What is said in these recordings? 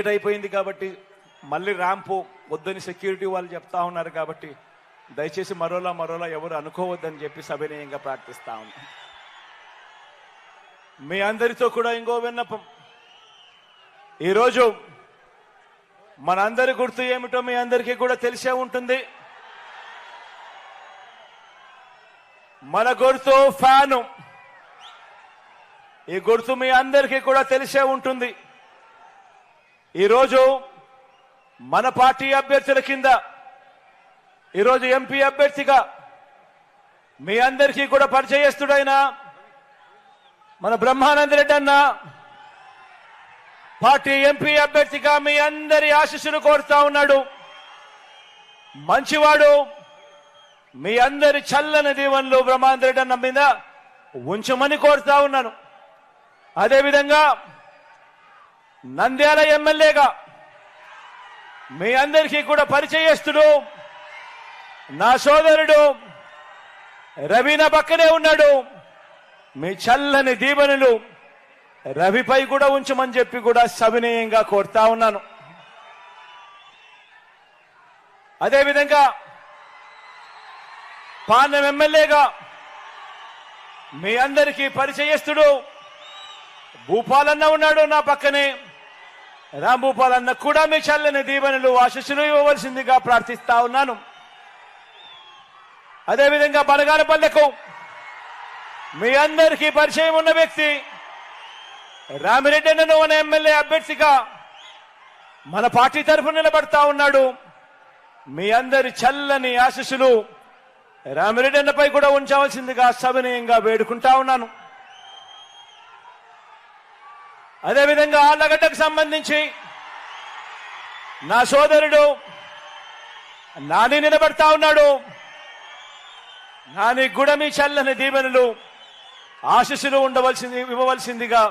చీకటి అయిపోయింది కాబట్టి మళ్ళీ ర్యాంపు వద్దని సెక్యూరిటీ వాళ్ళు చెప్తా ఉన్నారు కాబట్టి దయచేసి మరోలా మరోలా ఎవరు అనుకోవద్దని చెప్పి సవినయంగా ప్రార్థిస్తా ఉన్నాం. మీ అందరితో కూడా ఇంకో విన్నపం. ఈరోజు మనందరి గుర్తు ఏమిటో మీ అందరికీ కూడా తెలిసే ఉంటుంది. మన గుర్తు ఫ్యాను. ఈ గుర్తు మీ అందరికీ కూడా తెలిసే ఉంటుంది. ఈరోజు మన పార్టీ అభ్యర్థుల కింద ఈరోజు ఎంపీ అభ్యర్థిగా మీ అందరికీ కూడా పరిచయస్తుడైన మన బ్రహ్మానంద రెడ్డి అన్న పార్టీ ఎంపీ అభ్యర్థిగా మీ అందరి ఆశీస్సులు కోరుతా ఉన్నాడు. మంచివాడు మీ అందరి చల్లని దీవెనలు బ్రహ్మానంద రెడ్డి అన్న మీద ఉంచమని కోరుతా ఉన్నాను. అదేవిధంగా నంద్యాల ఎమ్మెల్యేగా మీ అందరికీ కూడా పరిచయస్తుడు నా సోదరుడు రవీన పక్కనే ఉన్నాడు. మీ చల్లని దీవెనలు రవిపై కూడా ఉంచమని చెప్పి కూడా సవినయంగా కోరుతా ఉన్నాను. అదేవిధంగా పాలెం ఎమ్మెల్యేగా మీ అందరికీ పరిచయస్తుడు భూపాలన్న ఉన్నాడు నా పక్కనే. రాంభూపాలన్న కూడా మీ చల్లని దీవెనలు ఆశస్సులు ఇవ్వవలసిందిగా ప్రార్థిస్తా ఉన్నాను. అదేవిధంగా బనగానపల్లెకు మీ అందరికీ పరిచయం ఉన్న వ్యక్తి రామిరెడ్డి అన్నను అనే ఎమ్మెల్యే అభ్యర్థిగా మన పార్టీ తరఫున నిలబడతా ఉన్నాడు. మీ అందరి చల్లని ఆశస్సులు రామిరెడ్డి అన్నపై కూడా ఉంచవలసిందిగా సవినయంగా వేడుకుంటా ఉన్నాను. అదేవిధంగా ఆళ్ళగడ్డకు సంబంధించి నా సోదరుడు నాని నిలబడతా ఉన్నాడు. నాని కూడా మీ చల్లని దీవెనలు ఆశీస్సులు ఉండవలసింది ఇవ్వవలసిందిగా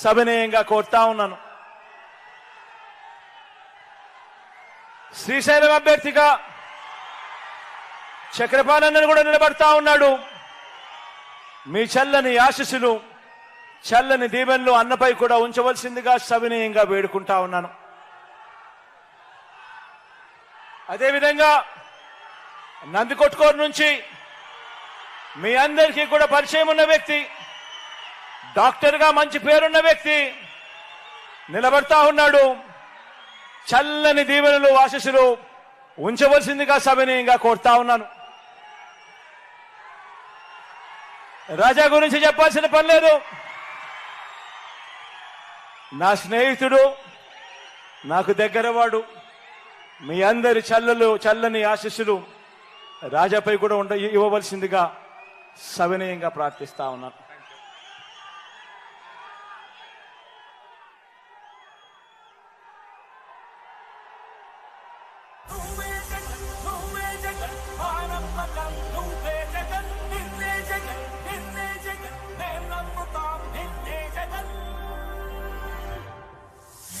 సవినయంగా కోరుతా ఉన్నాను. శ్రీశైలం అభ్యర్థిగా చక్రపాలన్నను కూడా నిలబడతా ఉన్నాడు. మీ చల్లని ఆశీస్సులు చల్లని దీవెనలు అన్నపై కూడా ఉంచవలసిందిగా సవినయంగా వేడుకుంటా ఉన్నాను. అదేవిధంగా నందికొట్టుకోరు నుంచి మీ అందరికీ కూడా పరిచయం ఉన్న వ్యక్తి డాక్టర్గా మంచి పేరున్న వ్యక్తి నిలబడతా ఉన్నాడు. చల్లని దీవెనలు ఆశీస్సులు ఉంచవలసిందిగా సవినీయంగా కోరుతా ఉన్నాను. రాజా గురించి చెప్పాల్సిన పని లేదు. నా స్నేహితుడు నాకు దగ్గరవాడు మీ అందరి చల్లలు చల్లని ఆశీస్సులు రాజాపై కూడా ఉండ ఇవ్వవలసిందిగా సవినయంగా ప్రార్థిస్తా ఉన్నాను నువ్వే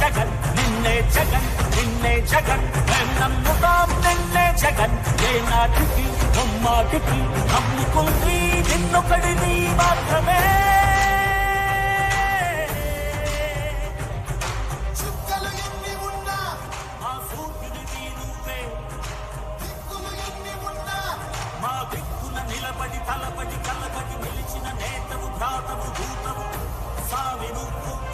జగన్ నిన్నే జగన్ నిన్నే జగన్. మేం నమ్ముతాం నిన్నే జగన్. ఏ నాటికి బొమ్మాటికి నమ్ముకుంది నిన్నొకడిని మాత్రమే. నిలబడి తలబడి కలబడి నిలిచిన నేతవు భ్రాతవు దూతవు సావి నువ్వు.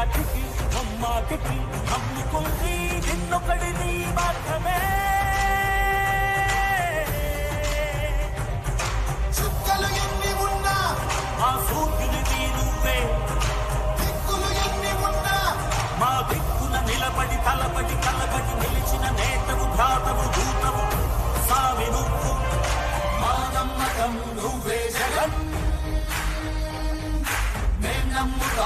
నాటికి అమ్మాటికి నమ్ముకుంది నిన్నొకడిని మాత్రమే. చుక్కలు ఎన్ని ఉన్నా మా సూర్యుని నువ్వే దిక్కులు ఎన్ని ఉన్నా మా దిక్కున నిలబడి తలబడి కలబడి నిలిచిన నేతవు భ్రాతవు దూతవు సామి నువ్వు మా నమ్మకం నువ్వే జగన్. మేం నమ్ముతాం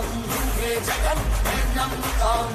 నమ్మకం నువ్వే జగన్ మేం నమ్ముతాం